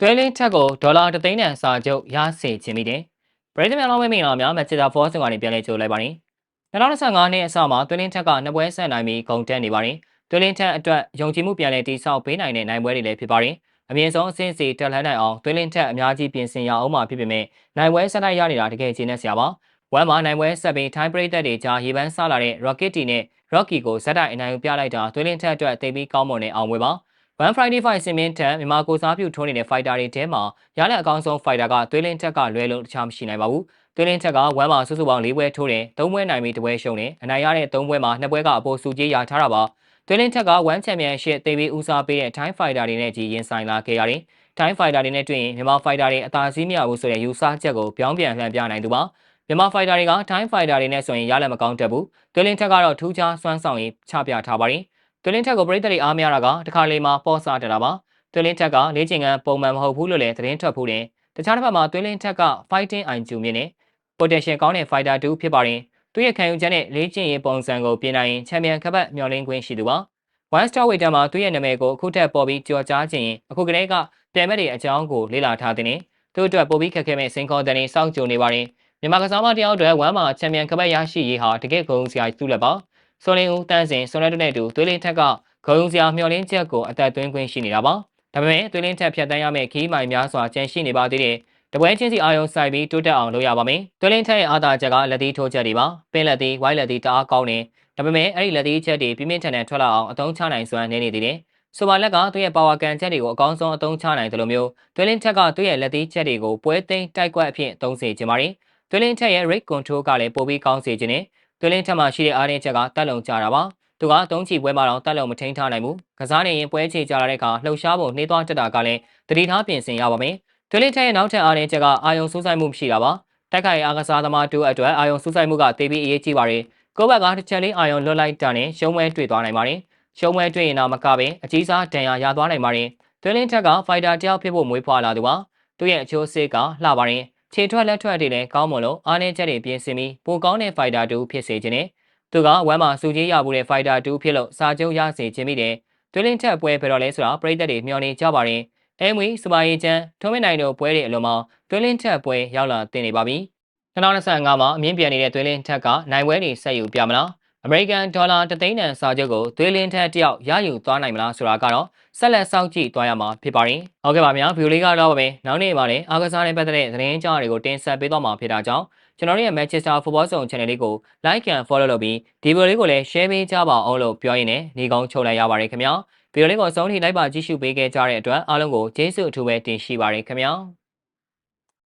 သွဲလင်းထက်ကိုဒေါ်လာ3သိန်းတန်စာချုပ်ရစေခြင်းမိတယ်။ပရိသတ်များလုံးမင်္ဂလာများမက်ချစ်တာဖောစင်ကနေပြန်လဲကြိုလိုက်ပါနေ။2025နှစ်အစမှာသွဲလင်းထက်ကနှစ်ပွဲဆက်နိုင်ပြီးဂုံတက်နေပါတယ်။သွဲလင်းထက်အတွက်ယုံကြည်မှုပြန်လဲတည်ဆောက်ပေးနိုင်တဲ့နိုင်ပွဲတွေလည်းဖြစ်ပါတယ်။အမြင့်ဆုံးအဆင့်စီတက်လှမ်းနိုင်အောင်သွဲလင်းထက်အများကြီးပြင်ဆင်ရအောင်မှဖြစ်ပေမဲ့နိုင်ပွဲဆက်တိုက်ရနေတာတကယ်ချင်းနဲ့ဆရာပါ။ဝမ်မှာနိုင်ပွဲဆက်ပြီး time break တွေကြားရေပန်းဆလာတဲ့ Rocket T နဲ့ Rocky ကိုဇက်တိုက်အနိုင်ယူပြလိုက်တာသွဲလင်းထက်အတွက်တိတ်ပြီးကောင်းမွန်တဲ့အောင်ပွဲပါ။ One Friday Fight စင်မင်းထက်မြန်မာကိုစားပြုထိုးနေတဲ့ fighter တွေထဲမှာရတဲ့အကောင်းဆုံး fighter ကသွေးလင်းထက်ကလွဲလို့တခြားမရှိနိုင်ပါဘူး။သွေးလင်းထက်ကဝမ်းမှာစုစုပေါင်း၄ပွဲထိုးတယ်၊၃ပွဲနိုင်ပြီးတစ်ပွဲရှုံးတယ်။အနိုင်ရတဲ့၃ပွဲမှာ၂ပွဲကအပေါ်စုကြီးရထားတာပါ။သွေးလင်းထက်ကဝမ်းချန်ပီယံရှစ်တေးပြီးဦးစားပေးတဲ့ Time Fighter တွေနဲ့ကြီးရင်ဆိုင်လာခဲ့ရတယ်။ Time Fighter တွေနဲ့တွေ့ရင်မြန်မာ Fighter တွေအသာစီးမရဘူးဆိုတဲ့ယူဆချက်ကိုပြောင်းပြန်လှန်ပြနိုင်သူပါ။မြန်မာ Fighter တွေက Time Fighter တွေနဲ့ဆိုရင်ရလက်မကောင်းတတ်ဘူး။သွေးလင်းထက်ကတော့ထူးခြားစွမ်းဆောင်ရည်ချပြထားပါတယ်။ သွေးလင်းထက်ကိုပြည်သက်တွေအားမရတာကတခါလေမှာပေါ့စားတတာပါ။သွေးလင်းထက်ကလေ့ကျင့်ခန်းပုံမှန်မဟုတ်ဘူးလို့လည်းသတင်းထွက်ဖူးတယ်။တခြားတစ်ဖက်မှာသွေးလင်းထက်က fighting IQ မြင့်နေ potential ကောင်းတဲ့ fighter တူဖြစ်ပါတယ်။သူရဲ့ခံယူချက်နဲ့လေ့ကျင့်ရေးပုံစံကိုပြင်နိုင်ရင်ချန်ပီယံခပတ်မျှော်လင့်ခွင့်ရှိသူပါ။ One Star Weight မှာသူရဲ့နာမည်ကိုအခုထက်ပေါ်ပြီးကြော်ကြားခြင်းအခုကလေးကပြိုင်မဲ့တွေအကြောင်းကိုလေ့လာထားတဲ့သူအတွက်ပိုပြီးခက်ခဲမဲ့စင်ခေါ်တဲ့နေစောင့်ကြိုနေပါတယ်။မြန်မာကစားမတယောက်အတွက်ဝမ်းမှာချန်ပီယံခပတ်ရရှိရေးဟာတကယ့်ဂုဏ်စရာသူ့လက်ပါ။ စောလင်းဦးတန်းစင်ဆွန်ရက်တို့နဲ့တူသွေးလင်းထက်ကဂုဏ်စရာမျှော်လင့်ချက်ကိုအသက်သွင်းခွင့်ရှိနေတာပါ။ဒါပေမဲ့သွေးလင်းထက်ဖြတ်တန်းရမယ့်ခီးမိုင်များစွာကျန်ရှိနေပါသေးတယ်။တပွဲချင်းစီအာယုံဆိုင်ပြီးတိုးတက်အောင်လုပ်ရပါမယ်။သွေးလင်းထက်ရဲ့အာသာချက်ကလက်သီးထိုးချက်တွေပါ။ပင်လက်သီးဝိုင်းလက်သီးတအားကောင်းနေ။ဒါပေမဲ့အဲ့ဒီလက်သီးချက်တွေပြင်းပြင်းထန်ထန်ထွက်လာအောင်အသုံးချနိုင်စွမ်းနေနေသေးတယ်။ဆိုပါလက်ကသူ့ရဲ့ပါဝါကန်ချက်တွေကိုအကောင်းဆုံးအသုံးချနိုင်တယ်လို့မျိုးသွေးလင်းထက်ကသူ့ရဲ့လက်သီးချက်တွေကိုပွဲသိမ်းတိုက်ကွက်အဖြစ်သုံးစေခြင်းပါတယ်။သွေးလင်းထက်ရဲ့ rate control ကလည်းပိုပြီးကောင်းစေခြင်း နဲ့သွေးလင်းထက်မှာရှိတဲ့အားနည်းချက်ကတက်လုံကြတာပါ။သူကသုံးချီပွဲမှာတော့တက်လုံမထိန်ထားနိုင်ဘူး။ကစားနေရင်ပွဲချေကြလာတဲ့အခါလှုပ်ရှားပုံနှေးသွားတက်တာကလည်းတတိထားပြင်ဆင်ရပါမယ်။သွေးလင်းထက်ရဲ့နောက်ထပ်အားနည်းချက်ကအာယုံစူးစိုက်မှုမရှိတာပါ။တက်ခိုင်အားကစားသမားတူအတွက်အာယုံစူးစိုက်မှုကတေးပြီးအရေးကြီးပါတယ်။ကိုဘက်ကတစ်ချက်လေးအာယုံလွတ်လိုက်တာနဲ့ရှုံးပွဲတွေ့သွားနိုင်ပါတယ်။ရှုံးပွဲတွေ့ရင်တော့မကပင်အကြီးစားဒဏ်ရာရသွားနိုင်ပါတယ်။သွေးလင်းထက်ကဖိုက်တာတယောက်ဖြစ်ဖို့မွေးဖွားလာသူပါ။သူ့ရဲ့အချိုးစစ်ကလှပါတယ်။ ခြေထွက်လက်ထွက်တွေလည်းကောင်းမလို့အားနည်းချက်တွေပြင်ဆင်ပြီးပိုကောင်းတဲ့ဖိုက်တာတူဖြစ်စေခြင်းနဲ့သူကဝမ်းမှာစူကြီးရမှုတဲ့ဖိုက်တာတူဖြစ်လို့စာချုပ်ရစေခြင်းမိတယ်။သွေးလင်းထက်ပွဲဘယ်တော့လဲဆိုတာပြည်သက်တွေမျှော်နေကြပါတယ်။အဲမွေစပါရီချန်ထုံးမနိုင်တို့ပွဲတွေအလုံးမှာသွေးလင်းထက်ပွဲရောက်လာတင်နေပါပြီ။2025မှာအမြင့်ပြန်နေတဲ့သွေးလင်းထက်ကနိုင်ပွဲတွေဆက်ယူပြမလား။ အမေရိကန်ဒေါ်လာတသိန်းတန်စာချုပ်ကိုသွေးလင်းထက်တယောက်ရယူသွားနိုင်မလားဆိုတာကတော့ဆက်လက်စောင့်ကြည့်သွားရမှာဖြစ်ပါတယ်။ဟုတ်ကဲ့ပါဗျာဗီဒီယိုလေးကတော့ပါပဲ။နောက်နေ့မှာလည်းအားကစားနဲ့ပတ်သက်တဲ့သတင်းကြားတွေကိုတင်ဆက်ပေးသွားမှာဖြစ်တာကြောင့်ကျွန်တော်တို့ရဲ့ Manchester Football Zone Channel လေးကို Like and Follow လုပ်ပြီးဒီဗီဒီယိုလေးကိုလည်း Share ပေးကြပါအောင်လို့ပြောရင်းနဲ့ညီကောင်းချုပ်လိုက်ရပါတယ်ခင်ဗျာ။ဗီဒီယိုလေးကိုအဆုံးထိလိုက်ပါကြည့်ရှုပေးခဲ့ကြတဲ့အတွက်အားလုံးကိုကျေးဇူးအထူးပဲတင်ရှိပါတယ်ခင်ဗျာ။